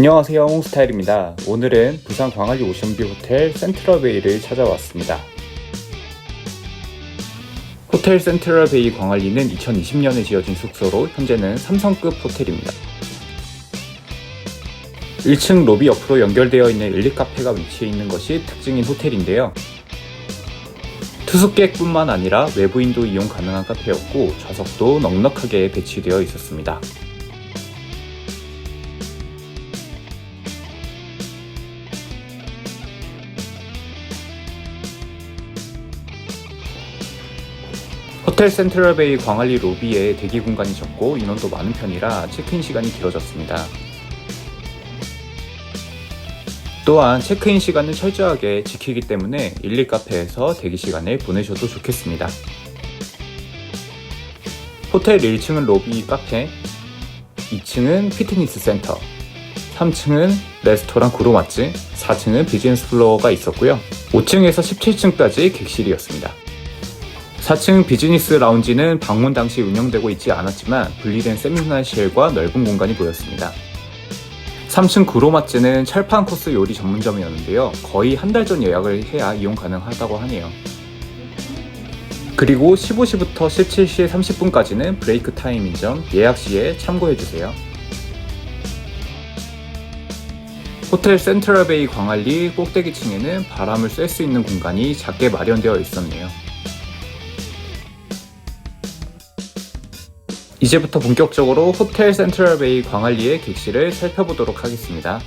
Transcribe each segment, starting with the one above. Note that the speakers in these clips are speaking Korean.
안녕하세요 홍스타일입니다. 오늘은 부산 광안리 오션뷰 호텔 센트럴베이를 찾아왔습니다. 호텔 센트럴베이 광안리는 2020년에 지어진 숙소로 현재는 3성급 호텔입니다. 1층 로비 옆으로 연결되어 있는 일리 카페가 위치해 있는 것이 특징인 호텔인데요. 투숙객뿐만 아니라 외부인도 이용 가능한 카페였고 좌석도 넉넉하게 배치되어 있었습니다. 호텔 센트럴베이 광안리 로비에 대기 공간이 적고 인원도 많은 편이라 체크인 시간이 길어졌습니다. 또한 체크인 시간을 철저하게 지키기 때문에 11 카페에서 대기 시간을 보내셔도 좋겠습니다. 호텔 1층은 로비 카페, 2층은 피트니스 센터, 3층은 레스토랑 구로마츠, 4층은 비즈니스 플로어가 있었고요. 5층에서 17층까지 객실이었습니다. 4층 비즈니스 라운지는 방문 당시 운영되고 있지 않았지만 분리된 세미나실과 넓은 공간이 보였습니다. 3층 구로마츠는 철판 코스 요리 전문점이었는데요. 거의 한 달 전 예약을 해야 이용 가능하다고 하네요. 그리고 15시부터 17시 30분까지는 브레이크 타임인 점 예약 시에 참고해주세요. 호텔 센트럴베이 광안리 꼭대기층에는 바람을 쐴 수 있는 공간이 작게 마련되어 있었네요. 이제부터 본격적으로 호텔 센트럴베이 광안리의 객실을 살펴보도록 하겠습니다.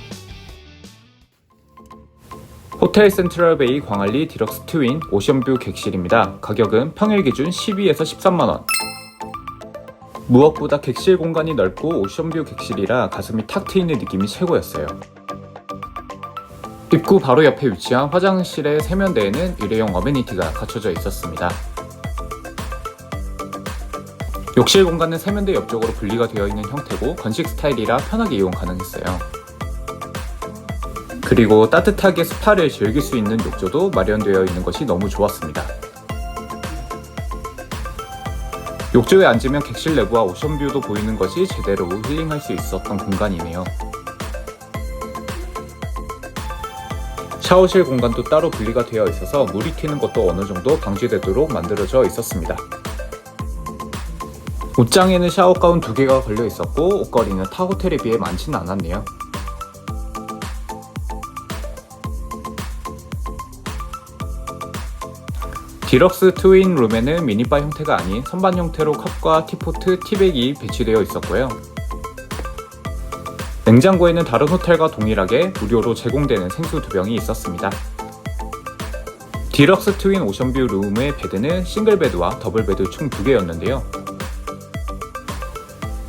호텔 센트럴베이 광안리 디럭스 트윈 오션뷰 객실입니다. 가격은 평일 기준 12에서 13만원. 무엇보다 객실 공간이 넓고 오션뷰 객실이라 가슴이 탁 트이는 느낌이 최고였어요. 입구 바로 옆에 위치한 화장실의 세면대에는 일회용 어메니티가 갖춰져 있었습니다. 욕실 공간은 세면대 옆쪽으로 분리가 되어 있는 형태고 건식 스타일이라 편하게 이용 가능했어요. 그리고 따뜻하게 스파를 즐길 수 있는 욕조도 마련되어 있는 것이 너무 좋았습니다. 욕조에 앉으면 객실 내부와 오션뷰도 보이는 것이 제대로 힐링할 수 있었던 공간이네요. 샤워실 공간도 따로 분리가 되어 있어서 물이 튀는 것도 어느 정도 방지되도록 만들어져 있었습니다. 옷장에는 샤워 가운 두 개가 걸려 있었고 옷걸이는 타 호텔에 비해 많지는 않았네요. 디럭스 트윈 룸에는 미니바 형태가 아닌 선반 형태로 컵과 티포트, 티백이 배치되어 있었고요. 냉장고에는 다른 호텔과 동일하게 무료로 제공되는 생수 두 병이 있었습니다. 디럭스 트윈 오션뷰 룸의 베드는 싱글 베드와 더블 베드 총 두 개였는데요.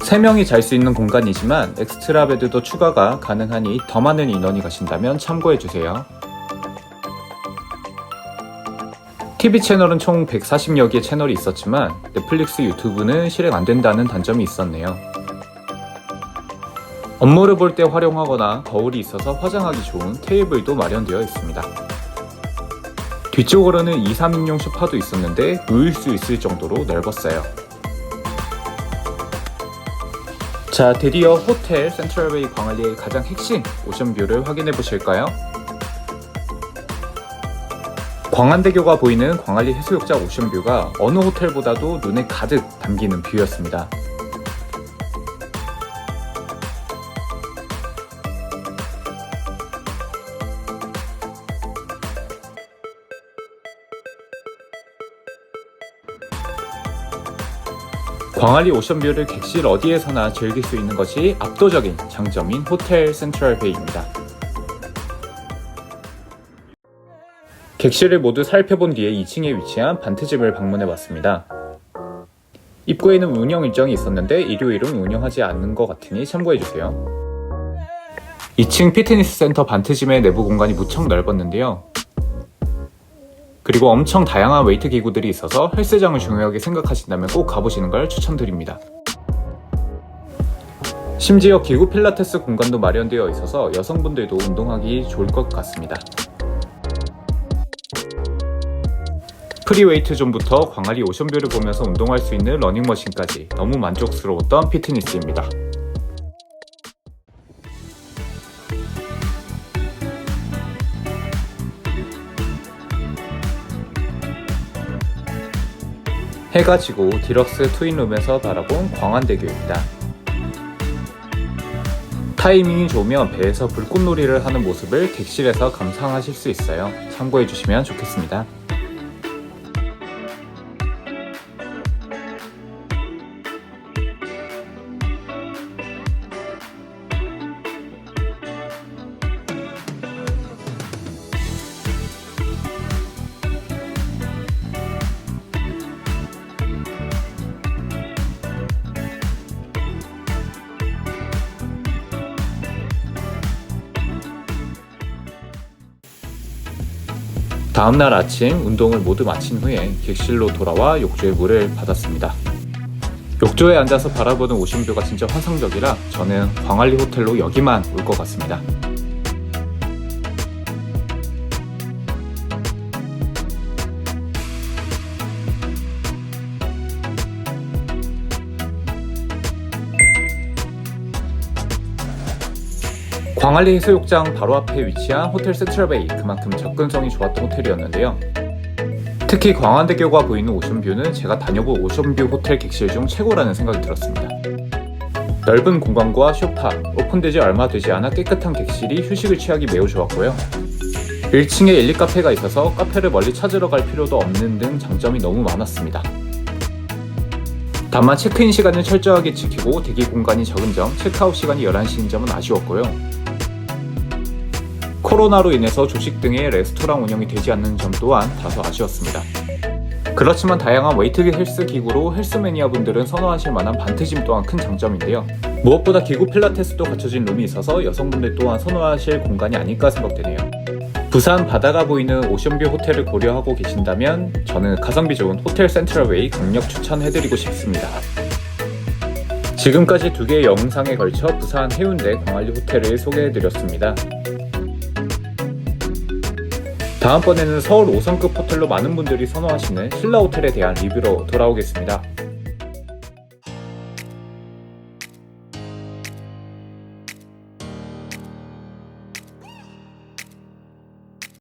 3명이 잘 수 있는 공간이지만 엑스트라 베드도 추가가 가능하니 더 많은 인원이 가신다면 참고해 주세요. TV 채널은 총 140여 개의 채널이 있었지만 넷플릭스 유튜브는 실행 안 된다는 단점이 있었네요. 업무를 볼 때 활용하거나 거울이 있어서 화장하기 좋은 테이블도 마련되어 있습니다. 뒤쪽으로는 2, 3인용 소파도 있었는데 누일 수 있을 정도로 넓었어요. 자, 드디어 호텔 센트럴베이 광안리의 가장 핵심 오션뷰를 확인해 보실까요? 광안대교가 보이는 광안리 해수욕장 오션뷰가 어느 호텔보다도 눈에 가득 담기는 뷰였습니다. 광안리 오션뷰를 객실 어디에서나 즐길 수 있는 것이 압도적인 장점인 호텔 센트럴 베이입니다. 객실을 모두 살펴본 뒤에 2층에 위치한 반트집을 방문해 봤습니다. 입구에는 운영 일정이 있었는데 일요일은 운영하지 않는 것 같으니 참고해 주세요. 2층 피트니스 센터 반트짐의 내부 공간이 무척 넓었는데요. 그리고 엄청 다양한 웨이트 기구들이 있어서 헬스장을 중요하게 생각하신다면 꼭 가보시는 걸 추천드립니다. 심지어 기구 필라테스 공간도 마련되어 있어서 여성분들도 운동하기 좋을 것 같습니다. 프리웨이트 존부터 광안리 오션뷰를 보면서 운동할 수 있는 러닝머신까지 너무 만족스러웠던 피트니스입니다. 해가 지고 디럭스 트윈룸에서 바라본 광안대교입니다. 타이밍이 좋으면 배에서 불꽃놀이를 하는 모습을 객실에서 감상하실 수 있어요. 참고해 주시면 좋겠습니다. 다음날 아침 운동을 모두 마친 후에 객실로 돌아와 욕조에 물을 받았습니다. 욕조에 앉아서 바라보는 오션뷰가 진짜 환상적이라 저는 광안리 호텔로 여기만 올 것 같습니다. 광안리 해수욕장 바로 앞에 위치한 호텔 센트럴베이 그만큼 접근성이 좋았던 호텔이었는데요. 특히 광안대교가 보이는 오션뷰는 제가 다녀본 오션뷰 호텔 객실 중 최고라는 생각이 들었습니다. 넓은 공간과 쇼파, 오픈되지 얼마 되지 않아 깨끗한 객실이 휴식을 취하기 매우 좋았고요. 1층에 일리 카페가 있어서 카페를 멀리 찾으러 갈 필요도 없는 등 장점이 너무 많았습니다. 다만 체크인 시간을 철저하게 지키고 대기 공간이 적은 점, 체크아웃 시간이 11시인 점은 아쉬웠고요. 코로나로 인해서 조식 등의 레스토랑 운영이 되지 않는 점 또한 다소 아쉬웠습니다. 그렇지만 다양한 웨이트 헬스 기구로 헬스 매니아 분들은 선호하실 만한 반트짐 또한 큰 장점인데요. 무엇보다 기구 필라테스도 갖춰진 룸이 있어서 여성분들 또한 선호하실 공간이 아닐까 생각되네요. 부산 바다가 보이는 오션뷰 호텔을 고려하고 계신다면 저는 가성비 좋은 호텔 센트럴웨이 강력 추천해드리고 싶습니다. 지금까지 두 개의 영상에 걸쳐 부산 해운대 광안리 호텔을 소개해드렸습니다. 다음번에는 서울 5성급 호텔로 많은 분들이 선호하시는 신라 호텔에 대한 리뷰로 돌아오겠습니다.